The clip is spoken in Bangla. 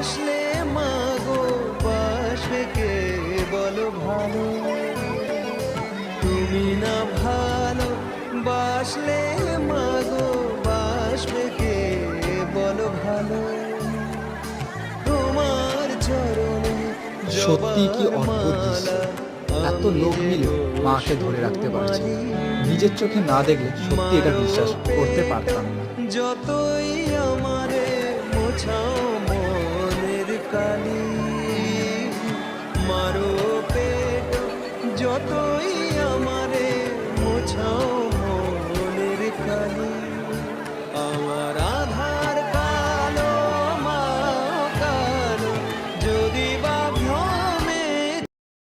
আসলে মাগো বাসকে বলো ভালো? তুমি না ভালো বাসলে মাগো বাসকে কে বলো ভালো? তোমার চরণে সত্যি কি অদ্ভুত এত লোক মিলে মাকে ধরে রাখতে পারছে। নিজের চোখে না দেখলে সত্যি এটা বিশ্বাস করতে পারতাম না। যতই আমারে মোছা যতই